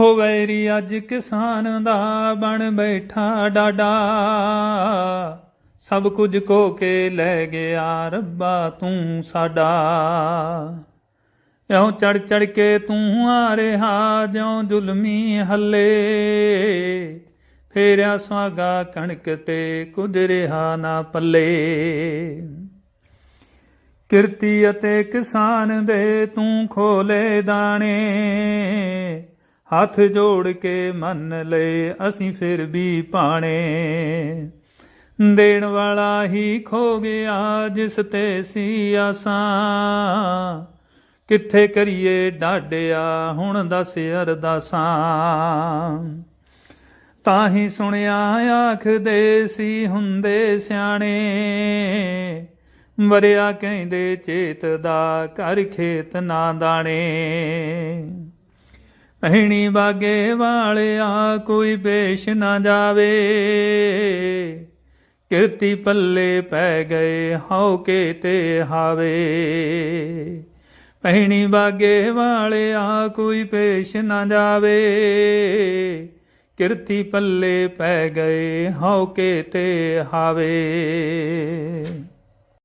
ਹੋ ਵੈਰੀ ਅੱਜ ਕਿਸਾਨ ਦਾ ਬਣ ਬੈਠਾ ਡਾਡਾ। ਸਭ ਕੁਝ ਕੋ ਕੇ ਲੈ ਗਿਆ ਰੱਬਾ ਤੂੰ ਸਾਡਾ। ਇਉਂ ਚੜ ਚੜ ਕੇ ਤੂੰ ਆ ਰਿਹਾ ਜਿਉਂ ਜ਼ੁਲਮੀ ਹੱਲੇ। ਫੇਰਿਆ ਸਵਾਗਾ ਕਣਕ ਤੇ ਕੁਝ ਰਿਹਾ ਨਾ ਪੱਲੇ। ਕਿਰਤੀ ਅਤੇ ਕਿਸਾਨ ਦੇ ਤੂੰ ਖੋਲੇ ਦਾਣੇ। ਹੱਥ ਜੋੜ ਕੇ ਮੰਨ ਲਏ, ਅਸੀਂ ਫਿਰ ਵੀ ਪਾਣੇ ਦੇਣ ਵਾਲਾ ਹੀ ਖੋ ਗਿਆ ਜਿਸ ਤੇ ਸੀ ਆਸਾਂ। ਕਿੱਥੇ ਕਰੀਏ ਡਾਡਿਆ ਹੁਣ ਦੱਸ ਅਰਦਾਸਾਂ। ਤਾਂ ਹੀ ਸੁਣਿਆ ਆਖਦੇ ਸੀ ਹੁੰਦੇ ਸਿਆਣੇ। ਵਰਿਆ ਕਹਿੰਦੇ ਚੇਤ ਦਾ ਕਰ ਖੇਤ ਨਾ ਦਾਣੇ। ਪਹਿਣੀ ਬਾਗੇ ਵਾਲਿਆ ਕੋਈ ਪੇਸ਼ ਨਾ ਜਾਵੇ। ਕਿਰਤੀ ਪੱਲੇ ਪੈ ਗਏ, ਹਉ ਕੇ ਤੇ ਹਾਵੇ। ਪਹਿਣੀ ਬਾਗੇ ਵਾਲਿਆ ਕੋਈ ਪੇਸ਼ ਨਾ ਜਾਵੇ। ਕਿਰਤੀ ਪੱਲੇ ਪੈ ਗਏ, ਹਉ ਕੇ ਤੇ ਹਾਵੇ।